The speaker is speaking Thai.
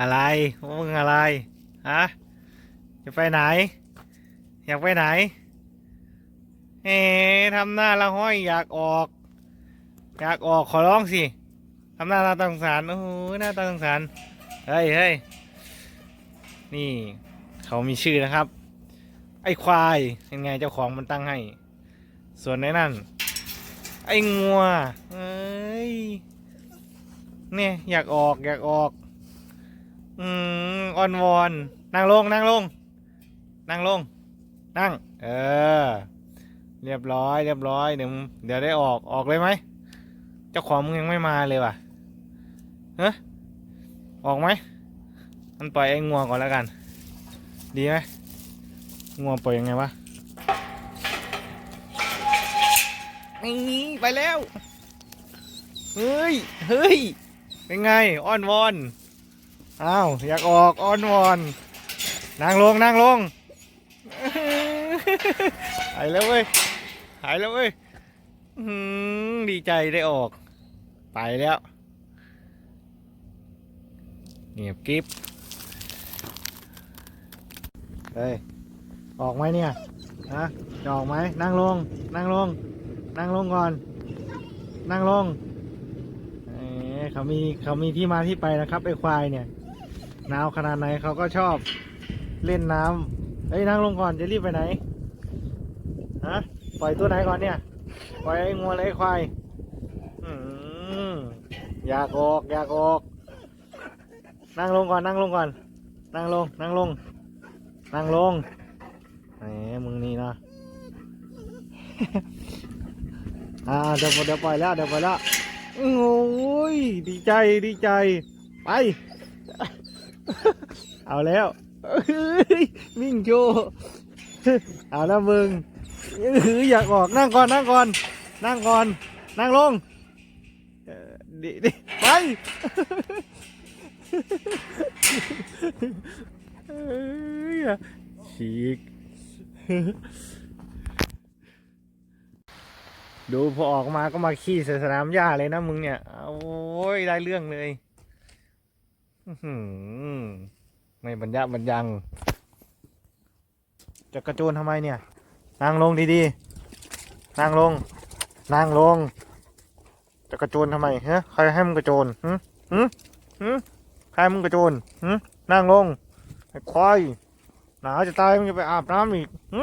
อะไรมึงอะไรฮะจะไปไหน อยากไปไหนเอ๊ทำหน้าละห้อยอยากออก อยากออกขอร้องสิทำหน้าตาตาสงสารโอ้โหหน้าตาสงสารเฮ้ยเฮ้ยนี่เขามีชื่อนะครับ ไอ้ควายเป็นไงเจ้าของมันตั้งให้ ส่วนในนั่น ไอ้งัวเอ้ยเนี่ยอยากออกอยากออก อืมอ่อนวอนนั่งลงนั่งลง นั่งลง นั่ง เออ เรียบร้อยเรียบร้อยเดี๋ยวเดี๋ยวได้ออกออกเลยไหมเจ้าของมึงยังไม่มาเลยว่ะเฮ้ออกไหมมันปล่อยไอ้งัวก่อนแล้วกัน ดีไหมงัวปล่อยยังไงวะนี่ไปแล้ว เฮ้ย เฮ้ย เป็นไง อ้อนวอน อ้าวอยากออกอ้อนวอนนั่งลงนั่งลงหายแล้วเว้ยหายแล้วเว้ยหือดีใจได้ออก ไปแล้ว เงียบกริบเฮ้ยออกไหมเนี่ยฮะจะออกไหมนั่งลง นั่งลง นั่งลงก่อน นั่งลงเอ๊ะเขามีเขามีที่มาที่ไปนะครับไอ้ควายเนี่ย หนาวขนาดไหนเขาก็ชอบเล่นน้ำเฮ้ยนั่งลงก่อนจะรีบไปไหนฮะปล่อยตัวไหนก่อนเนี่ยปล่อยไอ้งัวไอ้ควายอืมอยากออกอยากออก นั่งลงก่อนนั่งลงก่อน นั่งลงนั่งลง นั่งลงแหมมึงนี่นะอ่าเดี๋ยวเดี๋ยวปล่อยแล้วเดี๋ยวปล่อยแล้วโอ้ยดีใจดีใจ ไป เอาแล้วเอ้ยวิ่งโชว์เอาแล้วมึงเอ้ยอยากออกนั่งก่อนนั่งก่อน นั่งก่อน นั่งลงเอ่อดิดิไปเอ้ยฉีกดูพอออกมาก็มาขี้ใส่สนามหญ้าเลยนะมึงเนี่ย โอ้ยได้เรื่องเลย อื้อหือ ไม่บรรยะบรรยัง จะกระโจนทำไมเนี่ยนั่งลงดีๆนั่งลงนั่งลง จะกระโจนทำไมฮะใครให้มึงกระโจนหึหึหึใครให้มึงกระโจนหึนั่งลงไอ้ควายหนาวจะตายมึงจะไปอาบน้ำอีกฮึ